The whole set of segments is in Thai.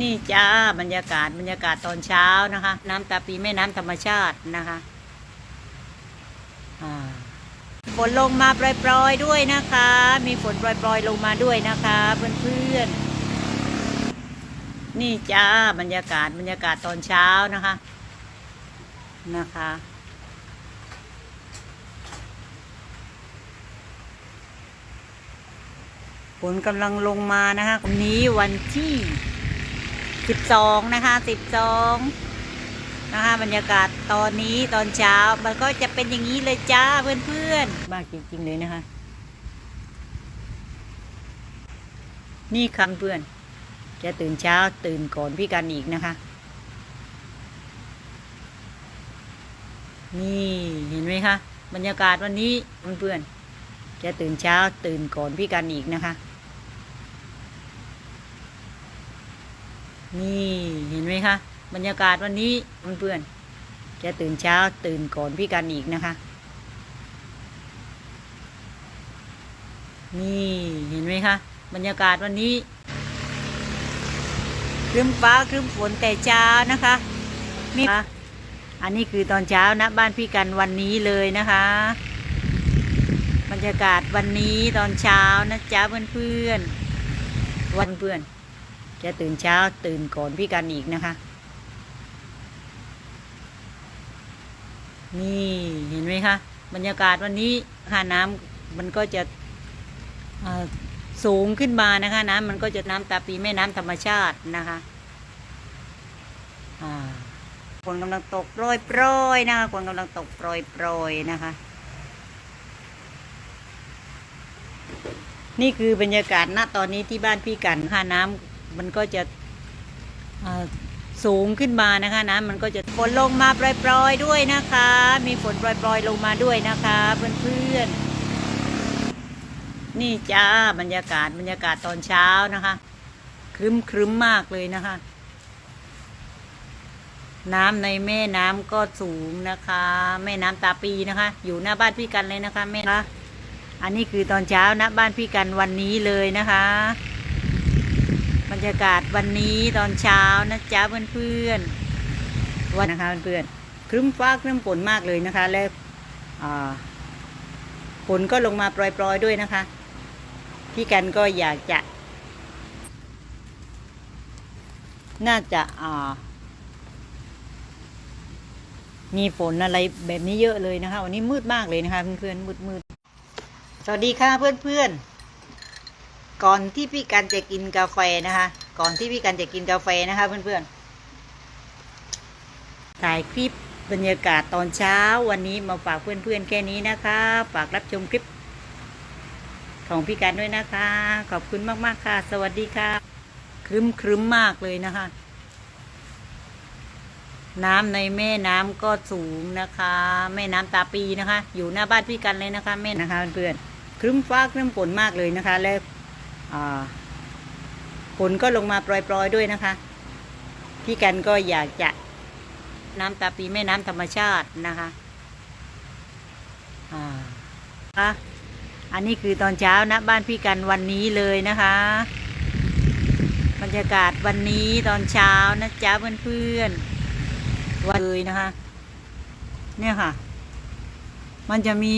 นี่จ้าบรรยากาศบรรยากาศตอนเช้านะคะ น้ำตาปีแม่น้ำธรรมชาตินะคะฝนลงมาปล่อยๆด้วยนะคะ มีฝนปล่อยๆลงมาด้วยนะคะ เพื่อนๆ นี่จ้าบรรยากาศบรรยากาศตอนเช้านะคะนะคะฝนกำลังลงมานะคะวันนี้วันที่ สิบสองนะคะสิบสองนะคะบรรยากาศตอนนี้ตอนเช้ามันก็จะเป็นอย่างนี้เลยจ้าเพื่อนๆบ้ากจริงๆเลยนะคะ นี่คำเพื่อน จะตื่นเช้าตื่นก่อนพี่กันอีกนะคะ นี่เห็นไหมคะบรรยากาศวันนี้เพื่อนๆจะตื่นเช้าตื่นก่อนพี่กันอีกนะคะ นี่เห็นไหมคะ บรรยากาศวันนี้เพื่อนๆจะตื่นเช้าตื่นก่อนพี่กันอีกนะคะ นี่เห็นไหมคะ บรรยากาศวันนี้ครึ้มฟ้าครึ้มฝนแต่เช้านะคะนี่คะอันนี้คือตอนเช้านะบ้านพี่กันวันนี้เลยนะคะ บรรยากาศวันนี้ตอนเช้านะจ๊ะเพื่อนๆวันเพื่อน จะตื่นเช้าตื่นก่อนพี่กันอีกนะคะ นี่เห็นไหมคะ บรรยากาศวันนี้ค่าน้ำมันก็จะสูงขึ้นมานะคะ น้ำมันก็จะน้ำตาปีแม่น้ำธรรมชาตินะคะฝนกำลังตกโปรยโปรยๆนะคะฝนกำลังตกโปรยโปรยๆนะคะ นี่คือบรรยากาศณตอนนี้ที่บ้านพี่กันค่าน้ำ มันก็จะสูงขึ้นมานะคะน้ำมันก็จะฝนลงมาปล่อยๆด้วยนะคะ มีฝนปล่อยๆลงมาด้วยนะคะเพื่อนๆนี่จ้าบรรยากาศบรรยากาศตอนเช้านะคะ ครึ้มครึ้มมากเลยนะคะ น้ำในแม่น้ำก็สูงนะคะ แม่น้ำตาปีนะคะ อยู่หน้าบ้านพี่กันเลยนะคะแม่นะอันนี้คือตอนเช้านะบ้านพี่กันวันนี้เลยนะคะ บรรยากาศวันนี้ตอนเช้านะจ๊ะเพื่อนๆวันนะคะเพื่อนๆครึ้มฟ้าครึ้มฝนมากเลยนะคะ และฝนก็ลงมาปล่อยๆด้วยนะคะ พี่กันก็อยากจะ น่าจะมีฝนอะไรแบบนี้เยอะเลยนะคะ วันนี้มืดมากเลยนะคะ เพื่อนๆมืดมืดๆสวัสดีค่ะเพื่อนๆ ก่อนที่พี่กันจะกินกาแฟนะคะ ก่อนที่พี่กันจะกินกาแฟนะคะเพื่อนๆ ถ่ายคลิปบรรยากาศตอนเช้าวันนี้มาฝากเพื่อนๆแค่นี้นะคะ ฝากรับชมคลิป ของพี่กันด้วยนะคะ ขอบคุณมากๆค่ะ สวัสดีค่ะ ครึ้มครึ้มมากเลยนะคะ น้ำในแม่น้ำก็สูงนะคะ แม่น้ำตาปีนะคะ อยู่หน้าบ้านพี่กันเลยนะคะ แม่นะคะเพื่อนๆครึ้มฟ้าครึ้มฝนมากเลยนะคะ และ ฝนก็ลงมาปล่อยๆด้วยนะคะ พี่กันก็อยากจะน้ำตาปีแม่น้ำธรรมชาตินะคะอ่าคะอันนี้คือตอนเช้านะบ้านพี่กันวันนี้เลยนะคะ บรรยากาศวันนี้ตอนเช้านะจ๊ะเพื่อนๆวันเลยนะคะ เนี่ยค่ะ มันจะมี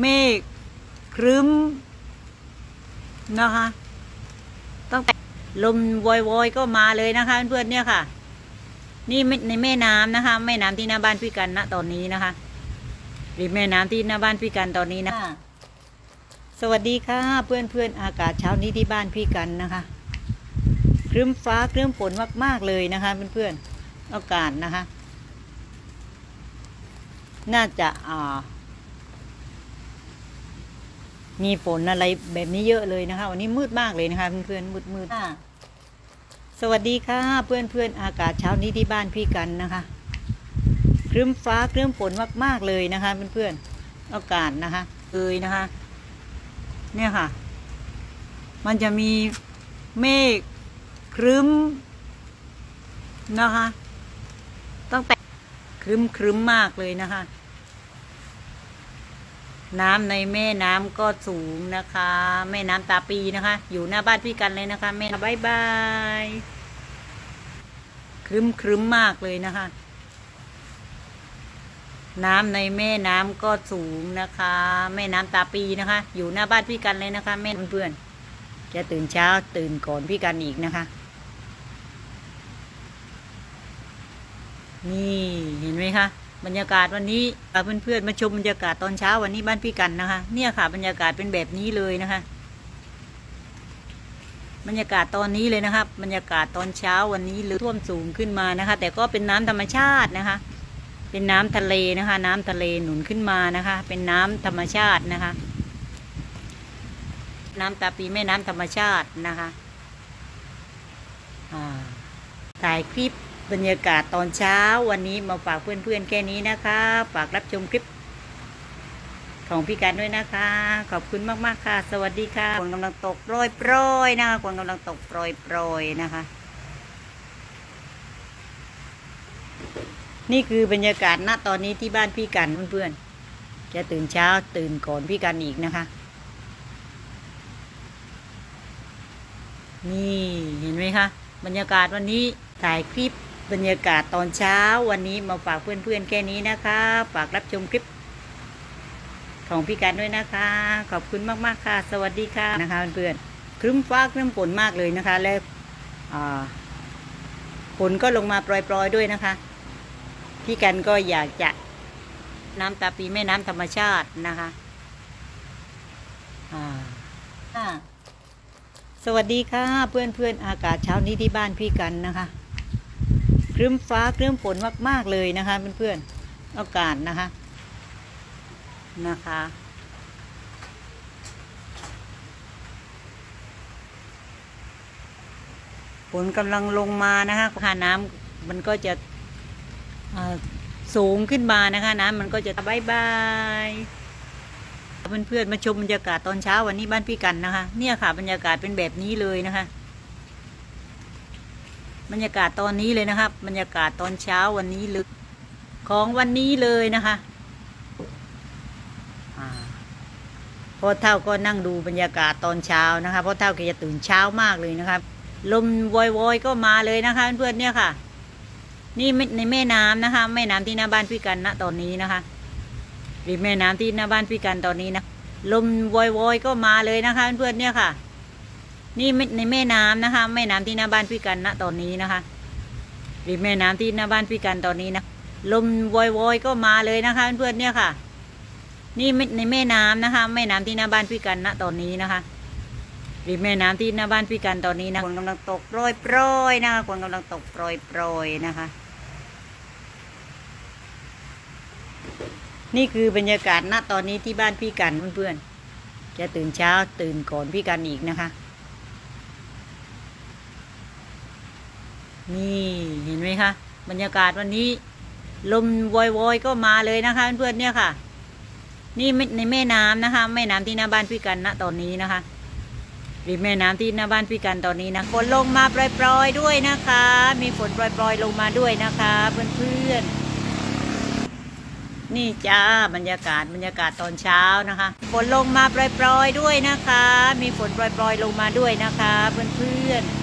เมฆครึ้ม นะคะตั้งแต่ลมวอยๆก็มาเลยนะคะ เพื่อนๆเนี่ยค่ะ นี่ในแม่น้ำนะคะ แม่น้ำที่หน้าบ้านพี่กันณตอนนี้นะคะริมแม่น้ำที่หน้าบ้านพี่กันตอนนี้นะสวัสดีค่ะ เพื่อนๆอากาศเช้านี้ที่บ้านพี่กันนะคะครึ้มฟ้าครึ้มฝนมาก ๆ เลยนะคะเพื่อนๆอากาศนะคะ น่าจะอ่า มีฝนอะไรแบบนี้เยอะเลยนะคะ วันนี้มืดมากเลยนะคะเพื่อนๆมืดมืดสวัสดีค่ะเพื่อนเพื่อนๆอากาศเช้านี้ที่บ้านพี่กันนะคะครึ้มฟ้าครึ้มฝนมากๆเลยนะคะเพื่อนๆอากาศนะคะเลยนะคะ เนี่ยค่ะ มันจะมีเมฆครึ้มนะคะตั้งแต่ครึ้มครึ้มมากเลยนะคะ น้ำในแม่น้ำก็สูงนะคะ แม่น้ำตาปีนะคะ อยู่หน้าบ้านพี่กันเลยนะคะ แม่บายบายครึ้มครึ้มมากเลยนะคะ น้ำในแม่น้ำก็สูงนะคะ แม่น้ำตาปีนะคะ อยู่หน้าบ้านพี่กันเลยนะคะ แม่เพื่อนๆจะตื่นเช้าตื่นก่อนพี่กันอีกนะคะ นี่เห็นไหมคะ บรรยากาศวันนี้เพื่อนๆมาชมบรรยากาศตอนเช้าวันนี้บ้านพี่กันนะคะ เนี่ยค่ะ บรรยากาศเป็นแบบนี้เลยนะคะ บรรยากาศตอนนี้เลยนะครับ บรรยากาศตอนเช้าวันนี้เลยท่วมสูงขึ้นมานะคะ แต่ก็เป็นน้ำธรรมชาตินะคะ เป็นน้ำทะเลนะคะ น้ำทะเลหนุนขึ้นมานะคะ เป็นน้ำธรรมชาตินะคะ น้ำตาปีแม่น้ำธรรมชาตินะคะอ่าถ่ายคลิป บรรยากาศตอนเช้าวันนี้มาฝากเพื่อนๆแค่นี้นะคะ ฝากรับชมคลิป ของพี่กันด้วยนะคะ ขอบคุณมากๆค่ะ สวัสดีค่ะฝนกำลังตกโปรยโปรยนะคะฝนกำลังตกโปรยโปรยนะคะ นี่คือบรรยากาศณตอนนี้ที่บ้านพี่กันเพื่อนๆจะตื่นเช้าตื่นก่อนพี่กันอีกนะคะ นี่เห็นไหมคะบรรยากาศวันนี้ถ่ายคลิป บรรยากาศตอนเช้าวันนี้มาฝากเพื่อนๆแค่นี้นะคะ ฝากรับชมคลิป ของพี่กันด้วยนะคะ ขอบคุณมากๆค่ะ สวัสดีค่ะนะคะเพื่อนๆครึ้มฟ้าครึ้มฝนมากเลยนะคะ และฝนก็ลงมาปล่อยๆด้วยนะคะ พี่กันก็อยากจะน้ำตาปีแม่น้ำธรรมชาตินะคะสวัสดีค่ะ เพื่อนเพื่อนๆอากาศเช้านี้ที่บ้านพี่กันนะคะ ครึ้มฟ้าครึ้มฝนมาก ๆ เลยนะคะเพื่อนเพื่อนๆอากาศนะคะ นะคะฝนกำลังลงมานะคะค่าน้ำมันก็จะสูงขึ้นมานะคะ น้ำมันก็จะบายบายเพื่อนๆมาชมบรรยากาศตอนเช้าวันนี้บ้านพี่กันนะคะ เนี่ยค่ะบรรยากาศเป็นแบบนี้เลยนะคะ บรรยากาศตอนนี้เลยนะครับ บรรยากาศตอนเช้าวันนี้ลึกของวันนี้เลยนะคะพ่อเท่าก็นั่งดูบรรยากาศตอนเช้านะคะพ่อเท่าแกจะตื่นเช้ามากเลยนะครับ ลมวอยๆก็มาเลยนะคะ เพื่อนๆเนี่ยค่ะ นี่ในแม่น้ำนะคะ แม่น้ำที่หน้าบ้านพี่กันณตอนนี้นะคะริมแม่น้ำที่หน้าบ้านพี่กันตอนนี้นะลมวอยๆก็มาเลยนะคะ เพื่อนๆเนี่ยค่ะ นี่ในแม่น้ำนะคะ แม่น้ำที่หน้าบ้านพี่กันณตอนนี้นะคะริมแม่น้ำที่หน้าบ้านพี่กันตอนนี้นะลมวอยๆก็มาเลยนะคะ เพื่อนๆเนี่ยค่ะ นี่ในแม่น้ำนะคะ แม่น้ำที่หน้าบ้านพี่กันณตอนนี้นะคะริมแม่น้ำที่หน้าบ้านพี่กันตอนนี้นะฝนกำลังตกโปรยโปรยๆนะคะฝนกำลังตกโปรยโปรยๆนะคะ นี่คือบรรยากาศณตอนนี้ที่บ้านพี่กันเพื่อนๆจะตื่นเช้าตื่นก่อนพี่กันอีกนะคะ นี่เห็นไหมคะ บรรยากาศวันนี้ ลมวอยๆก็มาเลยนะคะ เพื่อนๆเนี่ยค่ะ นี่ในแม่น้ำนะคะ แม่น้ำที่หน้าบ้านพี่กันณตอนนี้นะคะริมแม่น้ำที่หน้าบ้านพี่กันตอนนี้นะฝนลงมาปล่อยๆด้วยนะคะ มีฝนปล่อยๆลงมาด้วยนะคะ เพื่อนๆนี่จ้าบรรยากาศบรรยากาศตอนเช้านะคะฝนลงมาปล่อยๆด้วยนะคะ มีฝนปล่อยๆลงมาด้วยนะคะ เพื่อนๆ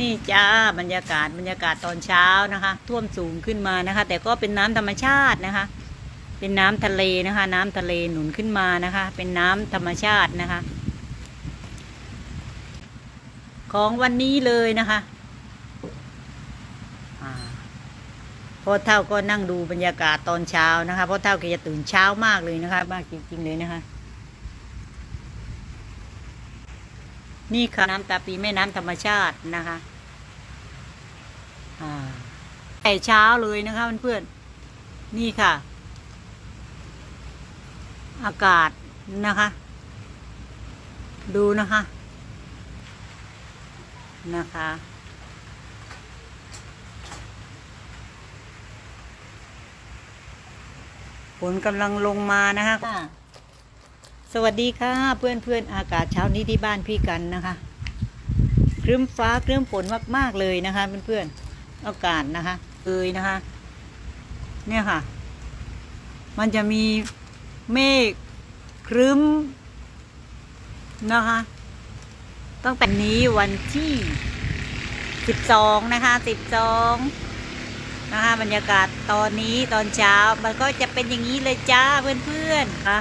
นี่จ้าบรรยากาศบรรยากาศตอนเช้านะคะ ท่วมสูงขึ้นมานะคะ แต่ก็เป็นน้ำธรรมชาตินะคะ เป็นน้ำทะเลนะคะ น้ำทะเลหนุนขึ้นมานะคะ เป็นน้ำธรรมชาตินะคะ ของวันนี้เลยนะคะพ่อเท่าก็นั่งดูบรรยากาศตอนเช้านะคะพ่อเท่าแกจะตื่นเช้ามากเลยนะคะมากจริงๆเลยนะคะ นี่ค่ะน้ำตาปีแม่น้ำธรรมชาตินะคะอ่าแต่เช้าเลยนะคะเพื่อนๆนี่ค่ะ อากาศนะคะ ดูนะคะนะคะฝนกำลังลงมานะคะ สวัสดีค่ะเพื่อนเพื่อนอากาศเช้านี้ที่บ้านพี่กันนะคะครึ้มฟ้าครึ้มฝนมากๆเลยนะคะเพื่อนเพื่อนอากาศนะคะเอยนะคะ เนี่ยค่ะ มันจะมีเมฆครึ้มนะคะตั้งแต่นี้วันที่สิบสองนะคะสิบสองนะคะบรรยากาศตอนนี้ตอนเช้ามันก็จะเป็นอย่างนี้เลยจ้าเพื่อนๆค่ะ